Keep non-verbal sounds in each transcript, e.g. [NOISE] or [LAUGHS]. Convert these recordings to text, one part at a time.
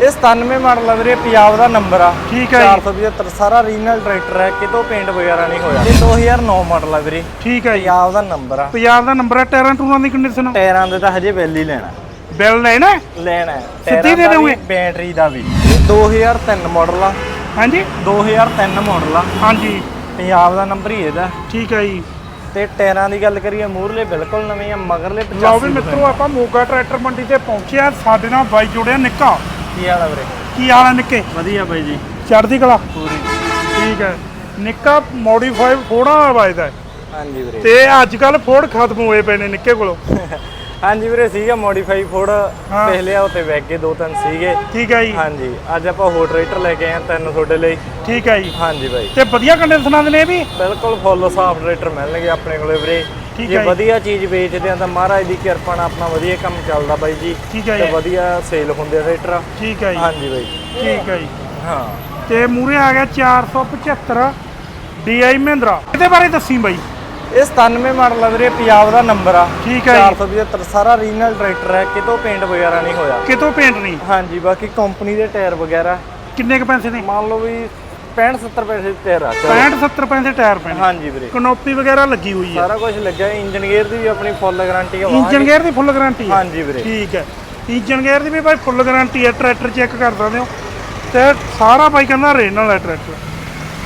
ਇਹ 97 ਮਾਡਲ ਆ ਵੀਰੇ ਪੰਜਾਬ ਦਾ ਨੰਬਰ ਆ। ਠੀਕ ਹੈ ਜੀ। 475 ਸਾਰਾ ਰੀਜਨਲ ਟਰੈਕਟਰ ਹੈ ਕਿਤੋਂ ਪੇਂਟ ਵਗੈਰਾ ਨਹੀਂ ਹੋਇਆ। ਇਹ 2009 ਮਾਡਲ ਆ ਵੀਰੇ। ਠੀਕ ਹੈ ਪੰਜਾਬ ਦਾ ਨੰਬਰ ਆ। ਪੰਜਾਬ ਦਾ ਨੰਬਰ ਹੈ ਟਾਇਰਾਂ ਟੂਰਾਂ ਦੀ ਕੰਡੀਸ਼ਨ ਟਾਇਰਾਂ ਦੇ ਤਾਂ ਹਜੇ ਬਿੱਲ ਹੀ ਲੈਣਾ। ਬਿੱਲ ਲੈਣਾ? ਲੈਣਾ ਸਿੱਧੀ ਦੇ ਦਾ ਵੀ, ਦਿਓਗੇ? ਬੈਟਰੀ ਦਾ ਵੀ। ਇਹ 2003 ਮਾਡਲ ਆ। ਹਾਂਜੀ। 2003 ਮਾਡਲ ਆ। ਹਾਂਜੀ। ਪੰਜਾਬ ਦਾ ਨੰਬਰ ਹੀ ਇਹਦਾ। ਠੀਕ ਹੈ ਜੀ। ਤੇ ਟਾਇਰਾਂ ਦੀ ਗੱਲ ਕਰੀਏ ਮੂਰਲੇ ਬਿਲਕੁਲ ਨਵੇਂ ਆ ਮਗਰਲੇ 85 ਲਓ ਵੀ ਮਿੱਤਰੋ ਆਪਾਂ ਮੋਗਾ ਟਰੈਕਟਰ ਮੰਡੀ ਤੇ ਪਹੁੰਚੇ ਆ। ਸਾਡੇ ਨਾਲ ਬਾਈ ਜੁੜਿਆ ਨਿੱਕਾ। ਕੀ ਹਾਲ ਆ ਵੀਰੇ? ਕੀ ਹਾਲ ਹੈ ਨਿੱਕੇ? ਵਧੀਆ ਬਾਈ ਜੀ। ਚੜ੍ਹਦੀ ਕਲਾ? ਪੂਰੀ। ਠੀਕ ਹੈ। ਨਿੱਕਾ ਮੋਡੀਫਾਈ ਫੋੜਾ ਵੱਜਦਾ ਹੈ। ਹਾਂਜੀ ਵੀਰੇ। ਤੇ ਅੱਜ ਕੱਲ ਫੋੜ ਖਤਮ ਹੋਏ ਪਏ ਨੇ ਨਿੱਕੇ ਕੋਲੋਂ। [LAUGHS] ਹਾਂਜੀ ਵੀਰੇ ਸੀਗਾ ਮੋਡੀਫਾਈ ਫੋੜ। ਪਹਿਲੇ ਉੱਤੇ ਵੈਗ ਕੇ ਦੋ ਤਿੰਨ ਸੀਗੇ। ਠੀਕ ਹੈ ਜੀ। ਹਾਂਜੀ। ਅੱਜ ਆਪਾਂ ਹੋਰ ਟਰੈਕਟਰ ਲੈ ਕੇ ਆਏ ਤਿੰਨ ਤੁਹਾਡੇ ਲਈ। ਠੀਕ ਹੈ ਜੀ। ਹਾਂਜੀ ਬਾਈ। ਤੇ ਵਧੀਆ ਕੰਡੀਸ਼ਨਾਂ ਦੇ ਨੇ ਇਹ ਵੀ? ਬਿਲਕੁਲ ਫੁੱਲ ਸਾਫ਼ ਟਰੈਕਟਰ ਮਿਲਣਗੇ ਆਪਣੇ ਕੋਲੇ ਵੀਰੇ। ਜੇ। ਵਧੀਆ ਚੀਜ਼ ਵੇਚਦੇ ਆ ਤਾਂ ਮਹਾਰਾਜ ਦੀ ਕਿਰਪਾ ਨਾਲ ਆਪਣਾ ਵਧੀਆ ਕੰਮ ਚੱਲਦਾ ਬਾਈ ਜੀ। ਠੀਕ ਹੈ ਤੇ ਵਧੀਆ ਸੇਲ ਹੁੰਦੇ ਆ ਟਰੈਕਟਰ ਠੀਕ ਹੈ ਜੀ। ਹਾਂਜੀ ਬਾਈ। ਠੀਕ ਹੈ ਜੀ। ਹਾਂ। ਤੇ ਮੂਰੇ ਆ ਗਿਆ 475 DI ਮਹਿੰਦਰਾ। ਇਹਦੇ ਬਾਰੇ ਦੱਸੀ ਬਾਈ। ਇਹ 97 ਮਾਡਲ ਆ ਵੀਰੇ ਪੰਜਾਬ ਦਾ ਨੰਬਰ ਆ। ਠੀਕ ਹੈ ਜੀ। 475 ਸਾਰਾ ਰੀਜਨਲ ਟਰੈਕਟਰ ਹੈ ਕਿਤੋਂ ਪੇਂਟ ਵਗੈਰਾ ਨਹੀਂ ਹੋਇਆ। ਕਿਤੋਂ ਪੇਂਟ ਨਹੀਂ? ਹਾਂਜੀ ਬਾਕੀ ਕੰਪਨੀ ਦੇ ਟਾਇਰ ਵਗੈਰਾ। ਕਿੰਨੇ ਕ ਪੈਸੇ ਨੇ? ਮੰਨ ਲਓ ਵੀ 65 70 ਪੈਸੇ ਦੇ ਟਾਇਰ ਆ ਚਲੋ। 65 70 ਪੈਸੇ ਟਾਇਰ ਪੈਣੇ। ਹਾਂਜੀ ਵੀਰੇ। ਕਨੋਪੀ ਵਗੈਰਾ ਲੱਗੀ ਹੋਈ ਹੈ। ਸਾਰਾ ਕੁਝ ਲੱਗਿਆ ਇੰਜਨ ਗੇਅਰ ਦੀ ਵੀ ਆਪਣੀ ਫੁੱਲ ਗਾਰੰਟੀ ਆ ਇੰਜਨ ਗੇਅਰ ਦੀ ਫੁੱਲ ਗਾਰੰਟੀ ਹੈ ਹਾਂਜੀ ਵੀਰੇ। ਠੀਕ ਹੈ। ਇੰਜਨ ਗੇਅਰ ਦੀ ਵੀ ਭਾਈ ਫੁੱਲ ਗਾਰੰਟੀ ਹੈ ਟਰੈਕਟਰ ਚੈੱਕ ਕਰ ਸਕਦੇ ਹੋ। ਤੇ ਸਾਰਾ ਭਾਈ ਕਹਿੰਦਾ ਰੀਜਨਲ ਹੈ ਟਰੈਕਟਰ।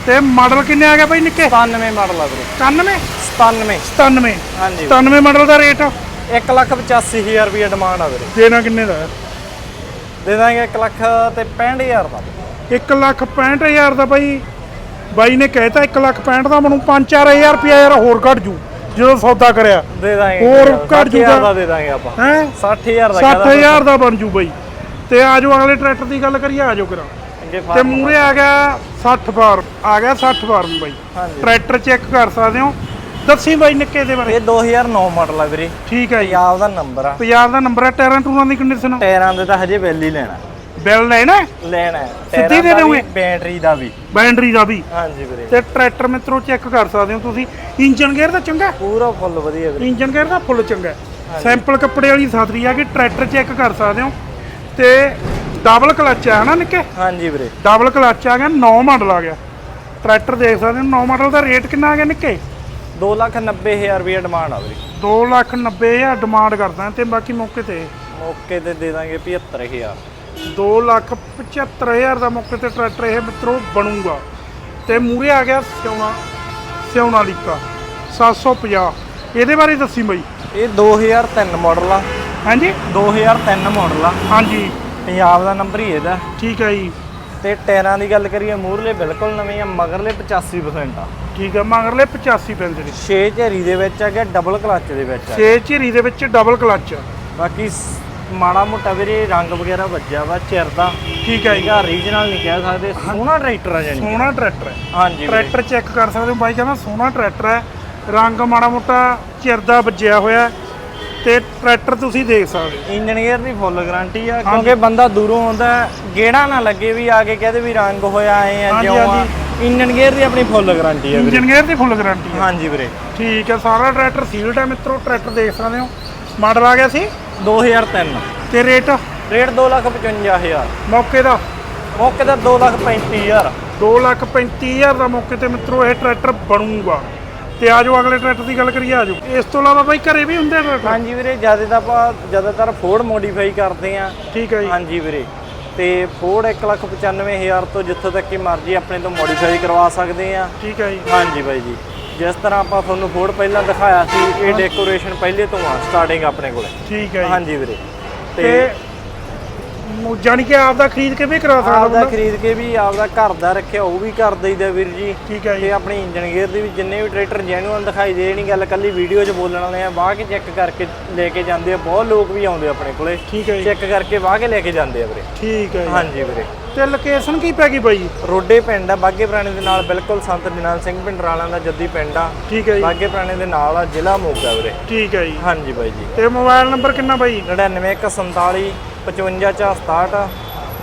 ਤੇ ਮਾਡਲ ਕਿੰਨੇ ਆ ਗਿਆ ਭਾਈ ਨਿੱਕੇ? 97 ਮਾਡਲ ਆ ਵੀਰੇ। 91 97 97 ਹਾਂਜੀ 97 ਮਾਡਲ ਦਾ ਰੇਟ 185000 ਰੁਪਏ ਡਿਮਾਂਡ ਆ ਵੀਰੇ। ਦੇਣਾ ਕਿੰਨੇ ਦਾ? ਦੇ ਦਾਂਗੇ 1 ਲੱਖ ਤੇ 65000 ਦਾ। 1 ਲੱਖ 65000 ਦਾ ਬਾਈ। ਬਾਈ ਨੇ ਕਹਿਤਾ 1 ਲੱਖ 65 ਦਾ ਮੈਨੂੰ 5-4000 ਰੁਪਇਆ ਯਾਰ ਹੋਰ ਘਟ ਜੂ ਜਦੋਂ ਸੌਦਾ ਕਰਿਆ। ਦੇ ਦਾਂਗੇ। ਹੋਰ ਘੱਟ 60000 ਜੂਗਾ। ਦਾ ਦੇ ਦਾਂਗੇ ਆਪਾਂ। ਹੈ? 60000 ਦਾ ਕਹਦਾ 60000 ਦਾ ਬਣ ਜੂ ਬਾਈ। ਤੇ ਆਜੋ ਅਗਲੇ ਟਰੈਕਟਰ ਦੀ ਗੱਲ ਕਰੀਏ ਆਜੋ ਕਰਾਂ। ਅੱਗੇ ਤੇ ਮੂਰੇ ਆ ਗਿਆ 60 ਫਾਰਮ ਆ ਗਿਆ 60 ਫਾਰਮ ਬਾਈ। ਟਰੈਕਟਰ ਚੈੱਕ ਕਰ ਸਕਦੇ ਹੋ। ਦੱਸੀ ਬਾਈ ਨਿੱਕੇ ਦੇ ਬਾਰੇ। ਇਹ 2009 ਮਾਡਲ ਆ ਵੀਰੇ। ਠੀਕ ਹੈ ਜੀ। ਪੰਜਾਬ ਦਾ ਨੰਬਰ ਆ। ਪੰਜਾਬ ਦਾ ਨੰਬਰ ਹੈ ਟਾਇਰਾਂ ਟੂਰਾਂ ਦੀ ਕੰਡੀਸ਼ਨ ਟਾਇਰਾਂ ਦੇ ਤਾਂ ਹਜੇ ਹੀ ਲੈਣਾ। ਬਿੱਲ ਲੈਣਾ ਹੈ? ਲੈਣਾ ਹੈ। ਸਿੱਧੀ ਦੇ ਦਾ ਵੀ ਦਿਓਗੇ? ਬੈਟਰੀ ਦਾ ਵੀ। ਬੈਟਰੀ ਦਾ ਵੀ। ਹਾਂਜੀ ਵੀਰੇ। ਤੇ ਟਰੈਕਟਰ ਮਿੱਤਰੋ ਚੈੱਕ ਕਰ ਸਕਦੇ ਹੋ ਤੁਸੀਂ। ਇੰਜਨ ਗੇਅਰ ਤਾਂ ਚੰਗਾ ਹੈ? ਪੂਰਾ ਫੁੱਲ ਵਧੀਆ ਵੀਰੇ। ਇੰਜਨ ਗੇਅਰ ਦਾ ਫੁੱਲ ਚੰਗਾ ਹੈ। ਸੈਂਪਲ ਕੱਪੜੇ ਵਾਲੀ ਸਾਥਰੀ ਆ ਕਿ ਟਰੈਕਟਰ ਚੈੱਕ ਕਰ ਸਕਦੇ ਹੋ। ਤੇ ਡਬਲ ਕਲਚ ਆ ਹਨਾ ਨਿੱਕੇ? ਹਾਂਜੀ ਵੀਰੇ। ਡਬਲ ਕਲਚ ਆ ਗਿਆ 9 ਮਾਡਲ ਆ ਗਿਆ। ਟਰੈਕਟਰ ਦੇਖ ਸਕਦੇ ਹੋ 9 ਮਾਡਲ ਦਾ ਰੇਟ ਕਿੰਨਾ ਆ ਗਿਆ ਨਿੱਕੇ? 290000 ਰੁਪਏ ਡਿਮਾਂਡ ਆ ਵੀਰੇ। 2 ਲੱਖ 90 ਹਜ਼ਾਰ ਡਿਮਾਂਡ ਕਰਦਾ ਤੇ ਬਾਕੀ ਮੌਕੇ ਤੇ। ਮੌਕੇ ਤੇ ਦੇ ਦਾਂਗੇ 75000 2 ਲੱਖ 75 ਹਜ਼ਾਰ ਦਾ ਮੌਕੇ ਤੇ ਟਰੈਕਟਰ ਇਹ ਮਿੱਤਰੋ ਬਣੂਗਾ। ਤੇ ਮੂਰੇ ਆ ਗਿਆ ਸਿਉਣਾ ਸਿਉਣਾ ਲੀਕਾ 750 ਇਹਦੇ ਬਾਰੇ ਦੱਸੀ ਬਈ। ਇਹ 2003 ਮਾਡਲ ਆ। ਹਾਂਜੀ? 2003 ਮਾਡਲ ਆ। ਹਾਂਜੀ। ਪੰਜਾਬ ਦਾ ਨੰਬਰ ਹੀ ਇਹਦਾ। ਠੀਕ ਹੈ ਜੀ। ਤੇ ਟਾਇਰਾਂ ਦੀ ਗੱਲ ਕਰੀਏ ਮੂਰਲੇ ਬਿਲਕੁਲ ਨਵੇਂ ਆ ਮਗਰਲੇ 85% ਆ। ਠੀਕ ਹੈ ਮਗਰਲੇ 85 ਪੈਂਦੇ ਨੇ 6 ਝਰੀ ਦੇ ਵਿੱਚ ਆ ਗਿਆ ਡਬਲ ਕਲਚ ਦੇ ਵਿੱਚ ਆ। 6 ਝੀਰੀ ਦੇ ਵਿੱਚ ਡਬਲ ਕਲਚ ਬਾਕੀ ਮਾੜਾ ਮੋਟਾ ਵੀਰੇ ਰੰਗ ਵਗੈਰਾ ਵੱਜਿਆ ਵਾ ਚਿਰਦਾ ਠੀਕ ਹੈ ਜੀ। ਇਹਦਾ ਰੀਜਨਲ ਨਹੀਂ ਕਹਿ ਸਕਦੇ ਸੋਹਣਾ ਟਰੈਕਟਰ ਆ ਜਾਨੀ ਸੋਹਣਾ ਟਰੈਕਟਰ ਹੈ। ਹਾਂਜੀ ਵੀਰੇ। ਟਰੈਕਟਰ ਚੈੱਕ ਕਰ ਸਕਦੇ ਹੋ ਬਾਈ ਕਹਿੰਦਾ ਸੋਹਣਾ ਟਰੈਕਟਰ ਹੈ। ਰੰਗ ਮਾੜਾ ਮੋਟਾ ਚਿਰਦਾ ਵੱਜਿਆ ਹੋਇਆ ਹੈ ਤੇ ਟਰੈਕਟਰ ਤੁਸੀਂ ਦੇਖ ਸਕਦੇ ਹੋ। ਇੰਜੀਨੀਅਰ ਦੀ ਫੁੱਲ ਗਾਰੰਟੀ ਆ ਕਿਉਂਕਿ ਬੰਦਾ ਦੂਰੋਂ ਆਉਂਦਾ ਗੇੜਾ ਨਾ ਲੱਗੇ ਵੀ ਆ ਕੇ ਕਹਦੇ ਵੀ ਰੰਗ ਹੋਇਆ ਆਏ ਆ ਹਾਂਜੀ, ਜਿਉਂ ਆ। ਇੰਜੀਨੀਅਰ ਦੀ ਆਪਣੀ ਫੁੱਲ ਗਾਰੰਟੀ ਆ ਵੀਰੇ। ਇੰਜਨ ਗੇਅਰ ਦੀ ਫੁੱਲ ਗਾਰੰਟੀ ਹੈ ਹਾਂਜੀ ਵੀਰੇ। ਠੀਕ ਹੈ ਸਾਰਾ ਟਰੈਕਟਰ ਸੀਲਡ ਹੈ ਮਿੱਤਰੋ ਟਰੈਕਟਰ ਦੇਖ ਸਕਦੇ ਹੋ। ਮਾਡਲ ਆ ਗਿਆ ਸੀ। 2003 ਤੇ ਰੇਟ? ਰੇਟ 255000 ਮੌਕੇ ਦਾ? ਮੌਕੇ ਦਾ 235000 2 ਲੱਖ 35000 ਦਾ ਮੌਕੇ ਤੇ ਮਿੱਤਰੋ ਇਹ ਟਰੈਕਟਰ ਬਣੂਗਾ। ਤੇ ਆਜੋ ਅਗਲੇ ਟਰੈਕਰ ਦੀ ਗੱਲ ਕਰੀਏ ਆਜੋ ਇਸ ਤੋਂ ਇਲਾਵਾ ਬਾਈ ਘਰੇ ਵੀ ਹੁੰਦੇ ਆ ਟਰੈਕਟਰ? ਹਾਂਜੀ ਵੀਰੇ ਜ਼ਿਆਦਾ ਤਾਂ ਆਪਾਂ ਜ਼ਿਆਦਾਤਰ ਫੋਰਡ ਮੋਡੀਫਾਈ ਕਰਦੇ ਆ। ਠੀਕ ਹੈ ਜੀ। ਹਾਂਜੀ ਵੀਰੇ। ਤੇ ਫੋਰਡ 195000 ਤੋਂ ਜਿੱਥੋਂ ਤੱਕ ਕਿ ਮਰਜ਼ੀ ਆਪਣੇ ਤੋਂ ਮੋਡੀਫਾਈ ਕਰਵਾ ਸਕਦੇ ਆ। ਠੀਕ ਹੈ ਜੀ। ਹਾਂਜੀ ਬਾਈ ਜੀ। ਜਿਸ ਤਰ੍ਹਾਂ ਆਪਾਂ ਤੁਹਾਨੂੰ ਫੋਰਡ ਪਹਿਲਾਂ ਦਿਖਾਇਆ ਸੀ ਇਹ ਡੈਕੋਰੇਸ਼ਨ ਪਹਿਲੇ ਤੋਂ ਆ ਸਟਾਰਟਿੰਗ ਆਪਣੇ ਕੋਲੇ। ਠੀਕ ਹੈ ਜੀ। ਹਾਂਜੀ ਵੀਰੇ। ਤੇ ਮ- ਜਾਣੀ ਕਿ ਆਪ ਦਾ ਖਰੀਦ ਕੇ ਵੀ ਕਰਾ ਸਕਦਾ ਆਪਦਾ ਬੰਦਾ? ਖਰੀਦ ਕੇ ਵੀ ਆਪਦਾ ਘਰ ਦਾ ਰੱਖਿਆ ਉਹ ਵੀ ਕਰ ਦਈਦਾ ਵੀਰ ਜੀ। ਠੀਕ ਹੈ ਜੀ। ਤੇ ਆਪਣੀ ਇੰਜਨ ਗੇਅਰ ਦੀ ਵੀ ਜਿੰਨੇ ਵੀ ਟਰੈਕਟਰ ਜੈਨੂਅਲ ਦਿਖਾਈ ਦੇ ਨਹੀਂ ਗੱਲ ਕੱਲੀ ਵੀਡੀਓ 'ਚ ਬੋਲਣ ਵਾਲੇ ਆ ਵਾਹ ਕੇ ਚੈੱਕ ਕਰਕੇ ਲੈ ਕੇ ਜਾਂਦੇ ਆ ਬਹੁਤ ਲੋਕ ਵੀ ਆਉਂਦੇ ਆਪਣੇ ਕੋਲੇ। ਠੀਕ ਹੈ ਜੀ। ਚੈੱਕ ਕਰਕੇ ਵਾਹ ਕੇ ਲੈ ਕੇ ਜਾਂਦੇ ਆ ਵੀਰੇ। ਠੀਕ ਹੈ ਜੀ। ਹਾਂਜੀ ਵੀਰੇ। ਤੇ ਲੋਕੇਸ਼ਨ ਕੀ ਪੈ ਗਈ ਬਾਈ? ਰੋਡੇ ਪਿੰਡ ਆ ਬਾਗੇ ਪੁਰਾਣੇ ਦੇ ਨਾਲ ਬਿਲਕੁਲ ਸੰਤ ਜਨਾਲ ਸਿੰਘ ਪਿੰਡ ਰਾਲਾਂ ਦਾ ਜੱਦੀ ਪਿੰਡ ਆ। ਠੀਕ ਹੈ ਜੀ। ਬਾਗੇ ਪੁਰਾਣੇ ਦੇ ਨਾਲ ਆ ਜ਼ਿਲ੍ਹਾ ਮੋਗਾ ਵੀਰੇ। ਠੀਕ ਹੈ ਜੀ। ਹਾਂਜੀ ਬਾਈ ਜੀ। ਤੇ ਮੋਬਾਈਲ ਨੰਬਰ ਕਿੰਨਾ ਬਾਈ? 99147 55467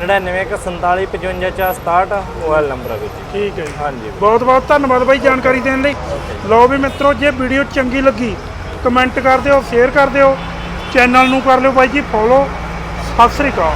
99147 55467 ਮੋਬਾਈਲ ਨੰਬਰ ਆ ਵੀਰ ਜੀ। ਠੀਕ ਹੈ ਜੀ। ਹਾਂਜੀ। ਬਹੁਤ ਬਹੁਤ ਧੰਨਵਾਦ ਬਾਈ ਜਾਣਕਾਰੀ ਦੇਣ ਲਈ। ਲਓ ਵੀ ਮਿੱਤਰੋ ਜੇ ਵੀਡੀਓ ਚੰਗੀ ਲੱਗੀ ਕਮੈਂਟ ਕਰ ਦਿਓ ਸ਼ੇਅਰ ਕਰ ਦਿਓ ਚੈਨਲ ਨੂੰ ਕਰ ਲਿਓ ਬਾਈ ਜੀ ਫੋਲੋ। ਸਤਿ ਸ੍ਰੀ ਅਕਾਲ।